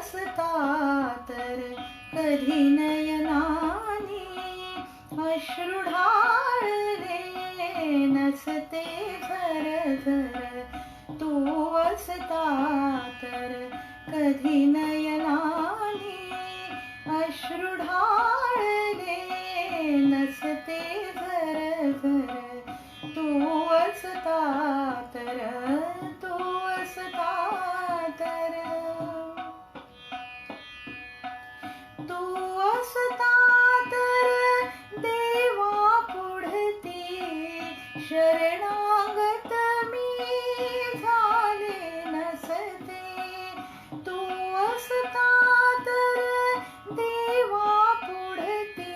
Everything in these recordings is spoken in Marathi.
हसता तर कधी नयनानी अश्रू ढाळले नसते झर झर तू असता तर कधी नयना असता तर देवा पुढती शरणागत मी झाले नसते. तू असता तर देवा पुढती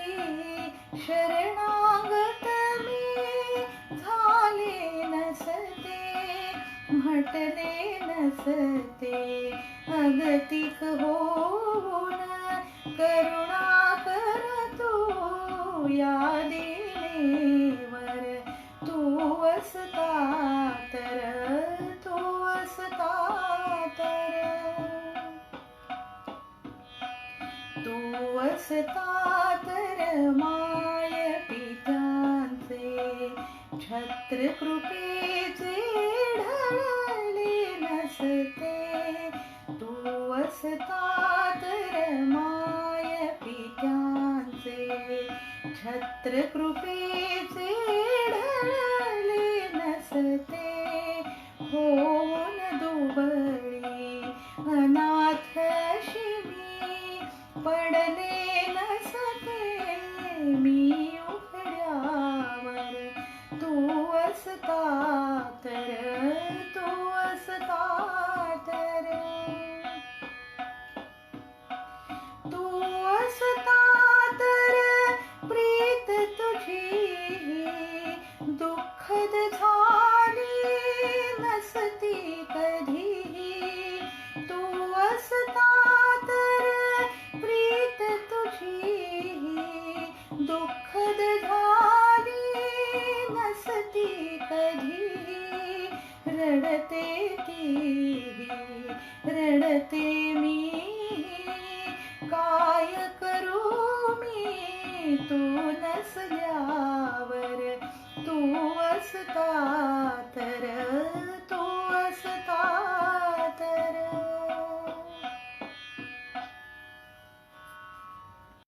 शरणागत मी झाले नसते. म्हटले नसते अगतिक होऊन करुणा कर तू या देवर तू वसता तर तू वसता तर. तू वसता तर माय पित्यांचे छत्र कृपेचे छत्र कृपेचे रडते की रडते मी. काय करू मी? तू नसल्यावर तू असता.